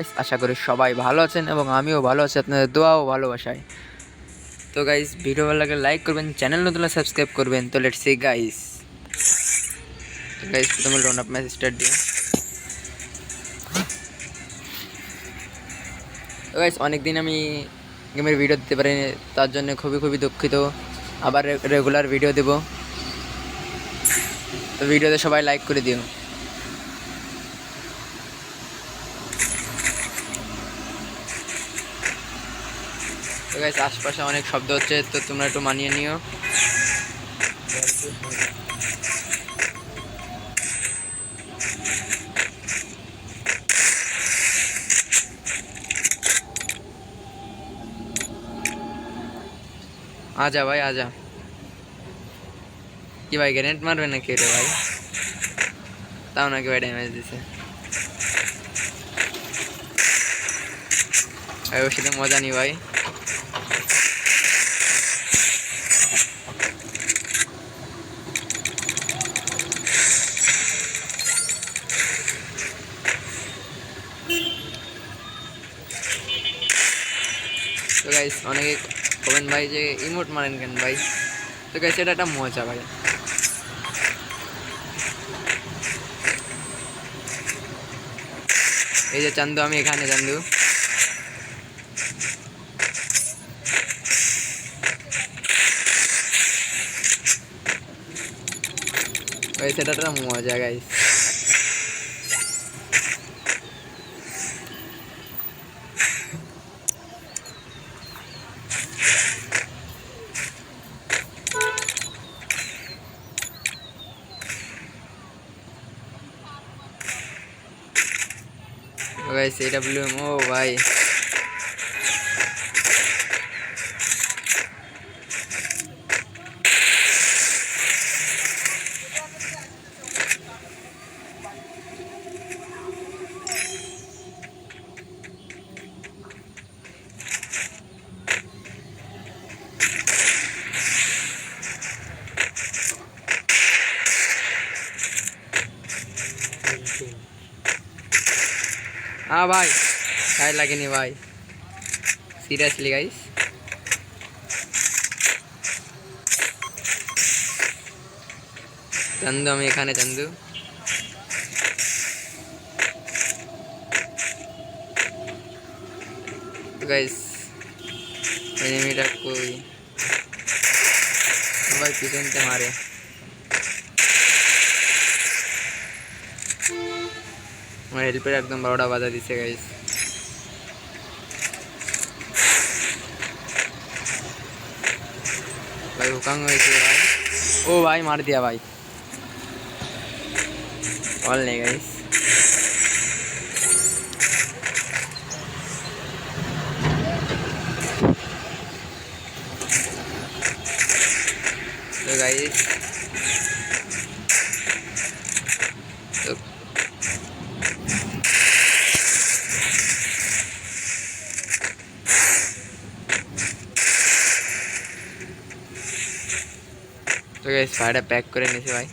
Guys আশা করি সবাই ভালো আছেন এবং আমিও ভালো আছি, আপনাদের দোয়া ও ভালোবাসায়। তো গাইস ভিডিও ভালো লাগলে লাইক করবেন চ্যানেল নতুন সাবস্ক্রাইব করবেন, তো লেটস সি গাইস তো গাইস প্রথমে লোন আপ ম্যাচ স্টার্ট দিয়ে তো গাইস অনেকদিন আমি গেমের ভিডিও দিতে পারিনি, তার জন্য খুবই খুবই দুঃখিত। আবার রেগুলার ভিডিও দেব। তো ভিডিওতে সবাই লাইক করে দিও। তো গাইস আশপাশে অনেক শব্দ হচ্ছে, তো তোমরা একটু মানিয়ে নিও। আজা ভাই, আজা। কি ভাই গ্রেনেড মারবে নাকি রে ভাই? তাও নাকি ভাই ড্যামেজ দিছে। ভাই, ওর সাথে মজা নি ভাই। গাইস অনেকে কমেন্ট ভাই যে ইমোট মারেন কেন ভাই? তো গাইস এটা একটা মজা ভাই। এই যে চান্দু, আমি এখানে চান্দু। গাইস এটা একটা মজা গাইস গাইস এটা ব্লু ও ভাই হ্যাঁ ভাই গায়ে লাগেনি ভাই সিরিয়াসলি গাইস চান্দু আমি এখানে চান্দু গাইস এনিমিটা কই ভাই পিছনতে মারে আমার হেল্পের একদম বারোটা বাজা দিছে গাইস ভাই, হুকাং হয়েছে, ভাই। ও, ভাই, মার দিয়া, ভাই। অল নেই গাইস তো গাইস তো গাইস ফায়ারটা প্যাক করে নিয়েছি ভাই।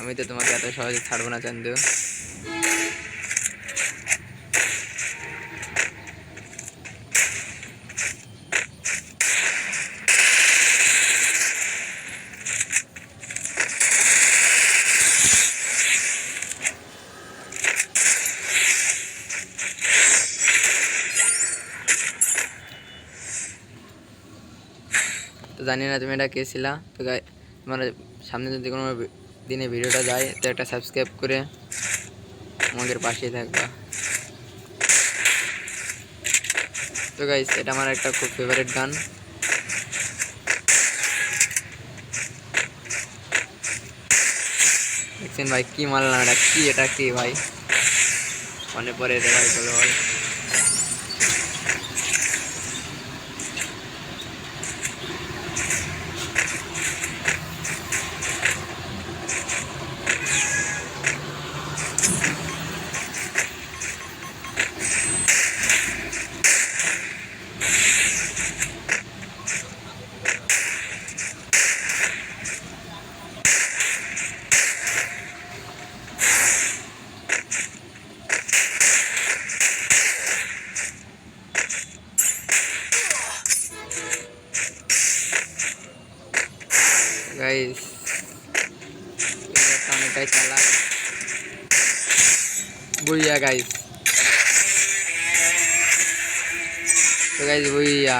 আমি তো তোমাকে এত সহজে ছাড়বো না, চান্দু। তো জানি না তুমি এটা কে ছিলা। তো তোমার সামনে যদি কোনো দিনে ভিডিওটা যায়, তো একটা সাবস্ক্রাইব করে আমাদের পাশেই থাকবা। তো গাইস এটা আমার একটা খুব ফেভারিট গান। দেখছেন ভাই, কি মারলাম এটা কি এটা কি ভাই? মনে পরে এটা ভাই, বলো ভাই গাইস অনেকটাই চালাক বুইয়া গাইস তো গাইস বুইয়া